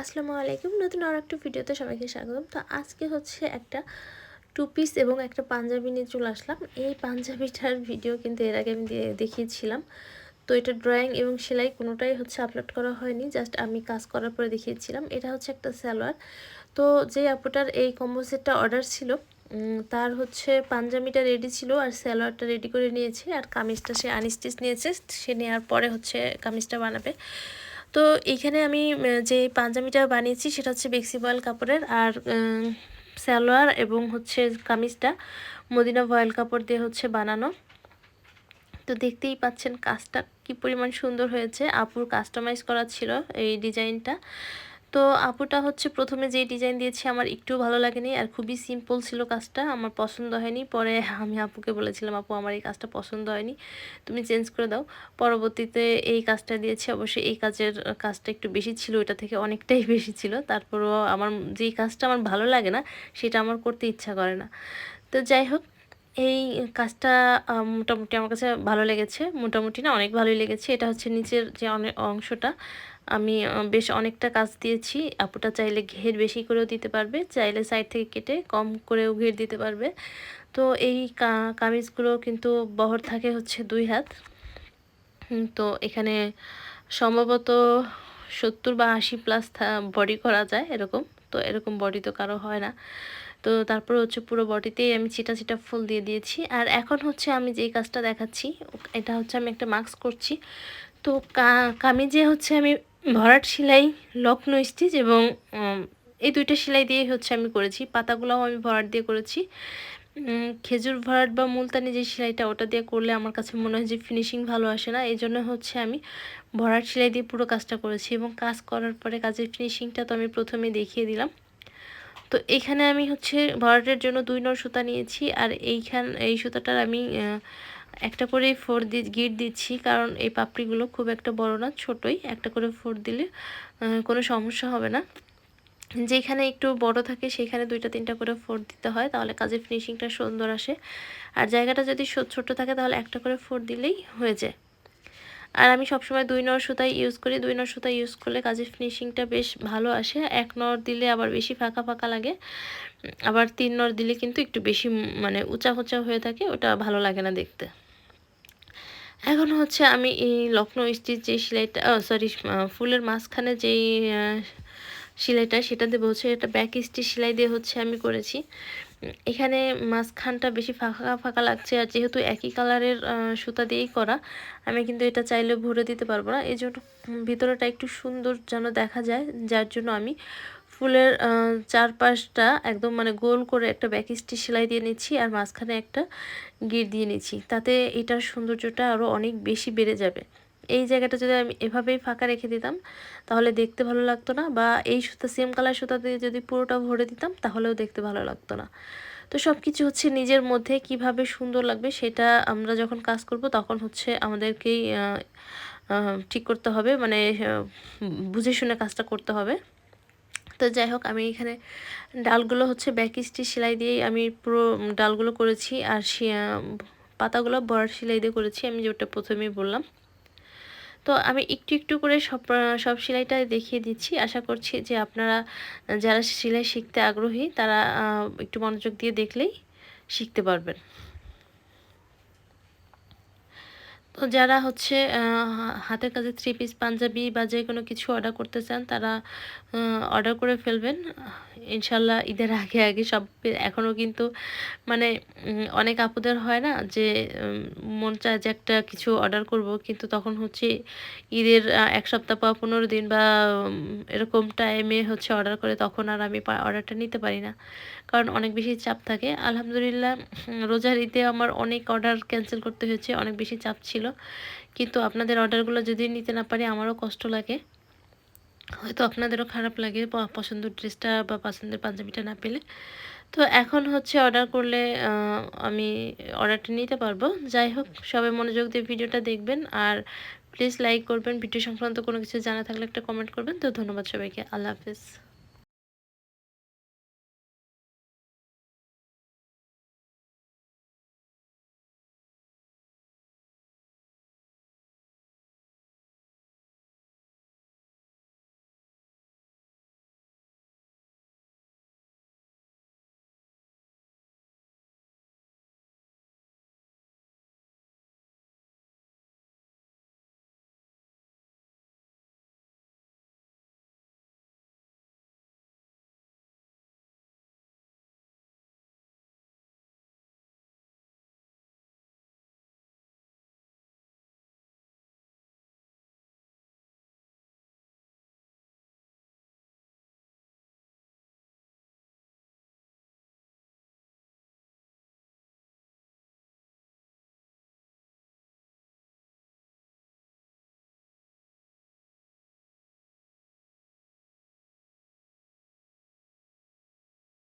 আসসালামু আলাইকুম। নতুন আর একটা ভিডিওতে সবাইকে স্বাগতম। তো আজকে হচ্ছে একটা টু পিস এবং একটা পাঞ্জাবি নিয়ে চলে আসলাম। এই পাঞ্জাবিটার ভিডিও কিন্তু এর আগে আমি দেখিয়েছিলাম। তো এটা ড্রয়িং এবং সেলাই কোনোটাই হচ্ছে আপলোড করা হয়নি। জাস্ট আমি কাজ করার পরে দেখিয়েছিলাম। এটা হচ্ছে একটা সালোয়ার। তো যে আপুটার এই কম্বো সেটটা অর্ডার ছিল তার হচ্ছে পাঞ্জাবিটা রেডি ছিল আর সালোয়ারটা রেডি করে নিয়েছে। আর কামিজটা সে আনস্টিচ নিয়েছে। সে নেওয়ার পরে হচ্ছে কামিজটা বানাবে। তো এখানে আমি যে পাঞ্জাবিটা বানিয়েছি সেটা হচ্ছে বেক্সি বয়েল কাপড়ের আর সালোয়ার এবং হচ্ছে কামিজটা মদিনা বয়েল কাপড় দিয়ে হচ্ছে বানানো। তো দেখতেই পাচ্ছেন কাজটা কি পরিমাণ সুন্দর হয়েছে। আপুর কাস্টমাইজ করা ছিল এই ডিজাইনটা। তো আপুটা হচ্ছে প্রথমে যে ডিজাইন দিয়েছে আমার একটু ভালো লাগেনি আর খুবই সিম্পল ছিল কাজটা, আমার পছন্দ হয়নি। পরে আমি আপুকে বলেছিলাম, আপু, আমার এই কাজটা পছন্দ হয়নি, তুমি চেঞ্জ করে দাও। পরবর্তীতে এই কাজটা দিয়েছে, অবশ্যই এই কাজের কাজটা একটু বেশি ছিল এটা থেকে অনেকটাই বেশি ছিল। তারপরও আমার যেই কাজটা আমার ভালো লাগে না, সেটা আমার করতে ইচ্ছা করে না। তো যাই হোক, এই কাজটা মোটামুটি আমার কাছে ভালো লেগেছে। মোটামুটি না অনেক ভালোই লেগেছে। এটা হচ্ছে নিচের যে অনেক অংশটা আমি বেশ অনেকটা কাজ দিয়েছি। আপুটা চাইলে ঘের বেশি করেও দিতে পারবে, চাইলে সাইড থেকে কেটে কম করেও ঘের দিতে পারবে। তো এই কামিজগুলো কিন্তু বহর থাকে হচ্ছে দুই হাত। তো এখানে সম্ভবত সত্তর বা আশি প্লাস বডি করা যায় এরকম। তো এরকম বডি তো কারও হয় না। তো তারপর হচ্ছে পুরো বডিতেই আমি চিটা চিটা ফুল দিয়ে দিয়েছি। আর এখন হচ্ছে আমি যেই কাজটা দেখাচ্ছি, এটা হচ্ছে আমি একটা মাস্ক করছি। তো কামিজে হচ্ছে আমি ভরাট সেলাই, লক্ষ্ণ স্টিচ এবং এই দুইটা সেলাই দিয়ে হচ্ছে আমি করেছি। পাতাগুলোও আমি ভরাট দিয়ে করেছি। খেজুর ভরাট বা মুলতানি যে সেলাইটা ওটা দিয়ে করলে আমার কাছে মনে হয় যে ফিনিশিং ভালো আসে না। এই জন্য হচ্ছে আমি ভরাট সেলাই দিয়ে পুরো কাজটা করেছি এবং কাজ করার পরে কাজের ফিনিশিংটা তো আমি প্রথমে দেখিয়ে দিলাম। তো এখানে আমি হচ্ছে ভরাটের জন্য দুই নর সুতা নিয়েছি আর এইখান, এই সুতাটার আমি একটা করে ফোর দি, গিট দিচ্ছি, কারণ এই পাপড়িগুলো খুব একটা বড় না, ছোটই। একটা করে ফোর দিলে কোনো সমস্যা হবে না। যেখানে একটু বড় থাকে, সেখানে দুইটা, তিনটা করে ফোর দিতে হয়, তাহলে কাজের ফিনিশিংটা সুন্দর আসে। আর জায়গাটা যদি ছোট থাকে, তাহলে একটা করে ফোর দিলেই হয়ে যায়। আর আমি সবসময় দুই নর সুতাই ইউজ করি। দুই নর সুতাই ইউজ করলে কাজের ফিনিশিংটা বেশ ভালো আসে। এক নর দিলে আবার বেশি ফাঁকা ফাঁকা লাগে। আবার তিন নর দিলে কিন্তু একটু বেশি মানে উঁচা উঁচা হয়ে থাকে, ওটা ভালো লাগে না দেখতে। এখন হচ্ছে আমি এই লক্ষ্ণৌ স্টিচ যে সেলাইটা সরি ফুলের মাঝখানে যেই সেলাইটা সেটা দেবো হচ্ছে এটা ব্যাক স্টিচ সেলাই দিয়ে হচ্ছে আমি করেছি। এখানে মাঝখানটা বেশি ফাঁকা ফাঁকা লাগছে আর যেহেতু একই কালারের সুতা দিয়েই করা, আমি কিন্তু এটা চাইলে ভরে দিতে পারব না। এই জন্য ভিতরেটা একটু সুন্দর যেন দেখা যায়, যার জন্য আমি ফুলের চারপাশটা একদম মানে গোল করে একটা ব্যাক স্টিচ সেলাই দিয়ে নিচ্ছি আর মাঝখানে একটা গিট দিয়ে নিচ্ছি। তাতে এটার সৌন্দর্যটা আরও অনেক বেশি বেড়ে যাবে। এই জায়গাটা যদি আমি এভাবেই ফাঁকা রেখে দিতাম, তাহলে দেখতে ভালো লাগতো না বা এই সুতা সেম কালার সুতা দিয়ে যদি পুরোটা ভরে দিতাম, তাহলেও দেখতে ভালো লাগতো না। তো সব কিছু হচ্ছে নিজের মধ্যে কীভাবে সুন্দর লাগবে সেটা আমরা যখন কাজ করব, তখন হচ্ছে আমাদেরকেই ঠিক করতে হবে। মানে বুঝে শুনে কাজটা করতে হবে। তো যাই হোক, আমি এখানে ডালগুলো হচ্ছে ব্যাক স্টিচ সেলাই দিয়েই আমি পুরো ডালগুলো করেছি আর পাতাগুলো বড় সেলাই দিয়ে করেছি। আমি যেটা প্রথমেই বললাম। তো আমি একটু একটু করে সব সব সেলাইটা দেখিয়ে দিচ্ছি। আশা করছি যে আপনারা, যারা সেলাই শিখতে আগ্রহী, তারা একটু মনোযোগ দিয়ে দেখলেই শিখতে পারবেন। তো যারা হচ্ছে হাতের কাছে থ্রি পিস পাঞ্জাবি বা যে কোনো কিছু অর্ডার করতে চান, তারা অর্ডার করে ফেলবেন। ইনশাল্লাহ ঈদের আগে আগে সব এখনও কিন্তু মানে অনেক আপুদের হয় না যে মন চায় যে একটা কিছু অর্ডার করব, কিন্তু তখন হচ্ছে ঈদের এক সপ্তাহ পর পনেরো দিন বা এরকম টাইমে হচ্ছে অর্ডার করে, তখন আর আমি অর্ডারটা নিতে পারি না। কারণ অনেক বেশি চাপ থাকে। আলহামদুলিল্লাহ রোজার ঈদে আমার অনেক অর্ডার ক্যান্সেল করতে হয়েছে, অনেক বেশি চাপ ছিল। কিন্তু আপনাদের অর্ডারগুলো যদি নিতে না পারি, আমারও কষ্ট লাগে। হয়তো আপনাদেরও খারাপ লাগে পছন্দের ড্রেসটা বা পছন্দের পাঞ্জাবিটা না পেলে। তো এখন হচ্ছে অর্ডার করলে আমি অর্ডারটা নিতে পারব। যাই হোক, সবাই মনোযোগ দিয়ে ভিডিওটা দেখবেন। আর প্লিজ লাইক করবেন। ভিডিও সংক্রান্ত কোনো কিছু জানা থাকলে একটা কমেন্ট করবেন। তো ধন্যবাদ সবাইকে। আল্লাহ হাফিজ।